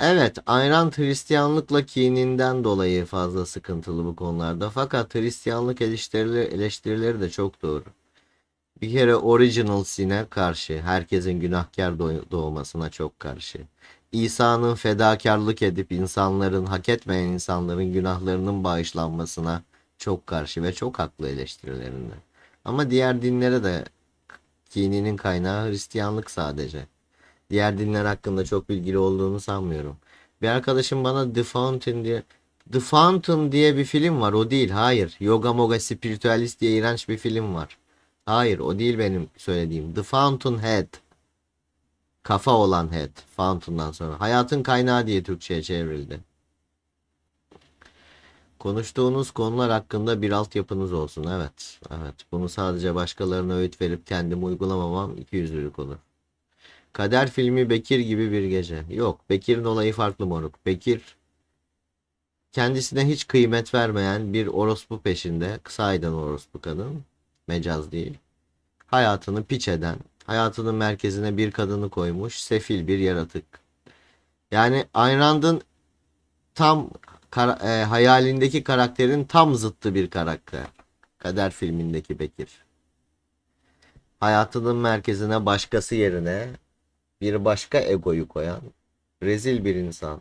Evet, Ayran Hristiyanlıkla kininden dolayı fazla sıkıntılı bu konularda. Fakat Hristiyanlık eleştirileri, eleştirileri de çok doğru. Bir kere original sin'e karşı, herkesin günahkar doğ- doğmasına çok karşı. İsa'nın fedakarlık edip insanların, hak etmeyen insanların günahlarının bağışlanmasına çok karşı ve çok haklı eleştirilerinde. Ama diğer dinlere de kininin kaynağı Hristiyanlık sadece. Diğer dinler hakkında çok bilgili olduğunu sanmıyorum. Bir arkadaşım bana The Fountain diye The Fountain diye bir film var. O değil. Hayır. Yoga Moga Spiritualist diye iğrenç bir film var. Hayır, o değil benim söylediğim. The Fountainhead. Kafa olan head. Fountain'dan sonra. Hayatın kaynağı diye Türkçe'ye çevrildi. Konuştuğunuz konular hakkında bir altyapınız olsun. Evet. Evet. Bunu sadece başkalarına öğüt verip kendim uygulamamam ikiyüzlülük olur. Kader filmi Bekir gibi bir gece. Yok, Bekir'in olayı farklı moruk. Bekir kendisine hiç kıymet vermeyen bir orospu peşinde. Kısaydan orospu kadın. Mecaz değil. Hayatını piç eden, hayatının merkezine bir kadını koymuş, sefil bir yaratık. Yani Ayn Rand'ın tam kara- e, hayalindeki karakterin tam zıttı bir karakter. Kader filmindeki Bekir. Hayatının merkezine başkası yerine bir başka egoyu koyan rezil bir insan.